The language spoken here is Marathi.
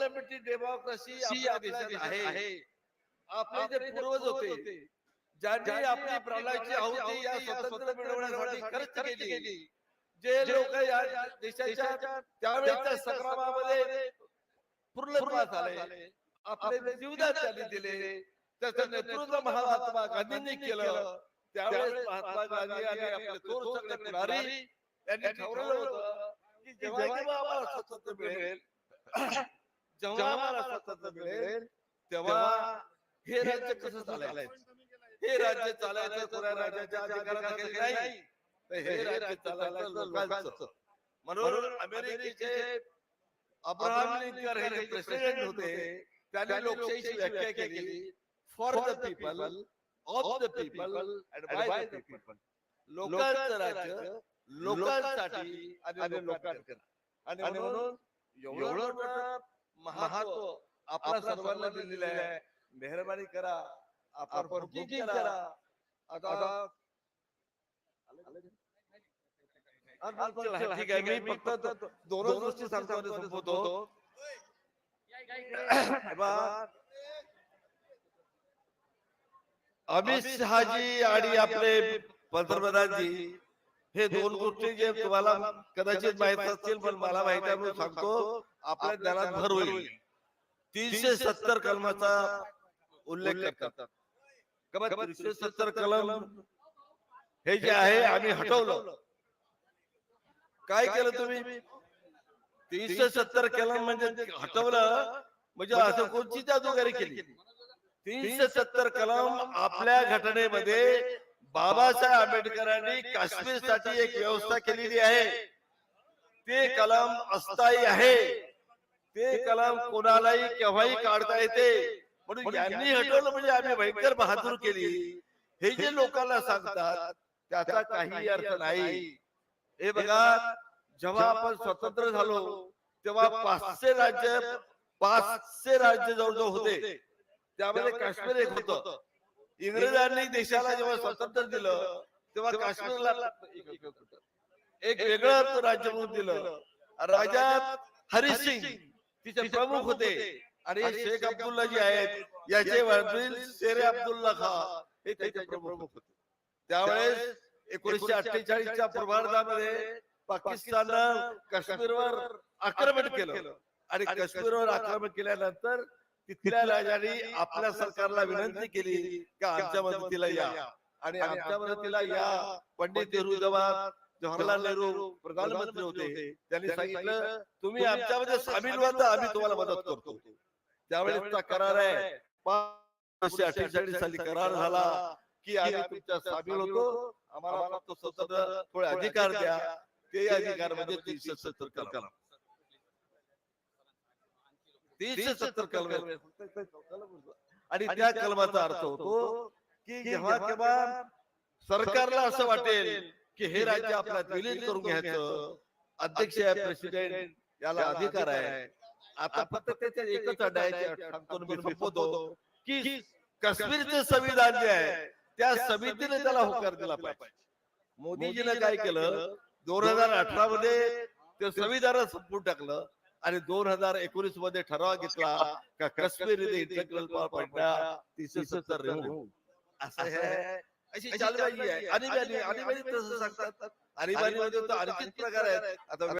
पार्लमेंटरी डेमोक्रेसी आपल्या देशात आहे. आपले जे पूर्वज होते ज्यांनी आपली प्राणाची आहुती या स्वतंत्र मिळवण्यासाठी खर्च केली. जे लोक या देशाच्या त्यावेळेच्या संग्रामामध्ये पूर्णत्वास आले. आपले जीवदान त्यांनी दिले. त्याचं नेतृत्व महात्मा गांधींनी केलं. त्यावेळेस महात्मा गांधी आणि आपले थोर सगळे पुढारी यांनी ठरवलं होतं की जेव्हा आम्हाला स्वातंत्र्य मिळेल. जेव्हा आम्हाला स्वातंत्र्य मिळेल तेव्हा हे राज्य कसं चालायचं हे राज्य चालायचं कोणा राज्याच्या अधिकाराखाली नाही? तर हे राज्य चालायचं लोकांचं. म्हणून अमेरिकेचे अब्राहम लिंकन हे प्रेसिडेंट होते त्यांनी लोकशाहीची व्याख्या केली for the people of the people and by the people लोकांचं राज्य लोकांसाठी आणि लोकांकरता आणि म्हणून एवढं महत्व आपल्या सर्वांना दिलेलं आहे मेहरबानी करा आपण बुकिंग करा। आता ठीक आहे मी फक्त दोनच गोष्टी सांगतो संपवतो अमित शहाजी आणि आपले पंतप्रधानजी हे दोन गोष्टी जे तुम्हाला कदाचित माहीत असतील पण मला माहीत आहे म्हणून सांगतो आपल्या ज्ञानात भर होईल. तीनशे सत्तर कलमाचा उल्लेख करतात. तीनशे सत्तर कलम हे जे आहे आम्ही हटवलं. काय केलं तुम्ही? तीनशे सत्तर कलम म्हणजे हटवलं म्हणजे असं कोणची जादूगारी केली. तीनशे सत्तर कलम आपल्या घटनेमध्ये बाबासाहेब आंबेडकरांनी काश्मीरसाठी एक व्यवस्था केलेली आहे. ते कलम अस्थायी आहे. ते कलम कोणालाही केव्हाही काढता येते. म्हणून यांनी हटवलं म्हणजे आम्ही भयंकर बहादूर केली. हे जे लोकांना सांगतात त्याचा काही अर्थ नाही. हे बघा जेव्हा आपण स्वतंत्र झालो तेव्हा पाचशे राज्य पाचशे राज्य जवळजवळ होते. त्यामध्ये काश्मीर एक होतं. इंग्रजांनी देशाला जेव्हा स्वातंत्र्य दिलं तेव्हा काश्मीरला एक वेगळं राज्य म्हणून दिलं. राजा हरिसिंग तिचे प्रमुख होते. आणि शेख अब्दुल्ला जे आहेत याचे वडील शेरे अब्दुल्ला खा हे त्याचे प्रमुख होते. त्यावेळेस एकोणीसशे अठ्ठेचाळीसच्या प्रभारतामध्ये पाकिस्ताननं काश्मीरवर आक्रमण केलं. आणि काश्मीरवर आक्रमण केल्यानंतर तिथल्या राजाने आपल्या सरकारला विनंती केली की आमच्या मदतीला या. आणि आमच्या मदतीला या. पंडित नेहरू जेव्हा जवाहरलाल नेहरू प्रधानमंत्री होते. त्यांनी सांगितलं तुम्ही आमच्यामध्ये सामील व्हा तर आम्ही तुम्हाला मदत करतो. त्यावेळेसचा करार आहे. पाचशे अठ्ठेचाळीस साली करार झाला की आम्ही तुमच्या सामील होतो. आम्हाला फक्त स्वतंत्र थोडे अधिकार द्या. ते अधिकार म्हणजे तीनशे सत्तर कलम. तीनशे सत्तर कलम आणि त्या कलमाचा अर्थ होतो की जेव्हा केव्हा सरकारला असं वाटेल की हे राज्य आपल्यात विलीन करून घ्यायचं. अध्यक्ष आहे प्रेसिडेंट याला अधिकार आहे. आता फक्त त्याच्या एकच अड्डा आहे की काश्मीरचे संविधान जे आहे त्या समितीने त्याला होकार दिला पाहिजे. मोदीजीने काय केलं? दोन हजार अठरा मध्ये ते संविधान संपवून टाकलं. आणि दोन हजार एकोणीसमध्ये ठराव घेतला का काश्मीर पॉईंटला तीनशे सत्तर रेव्हू असं हे अशी चालवाई आहे. आणीबाणी आणीबाणी तसं सांगतात. आणीबाणीमध्ये तर आणखीच प्रकार आहेत. आता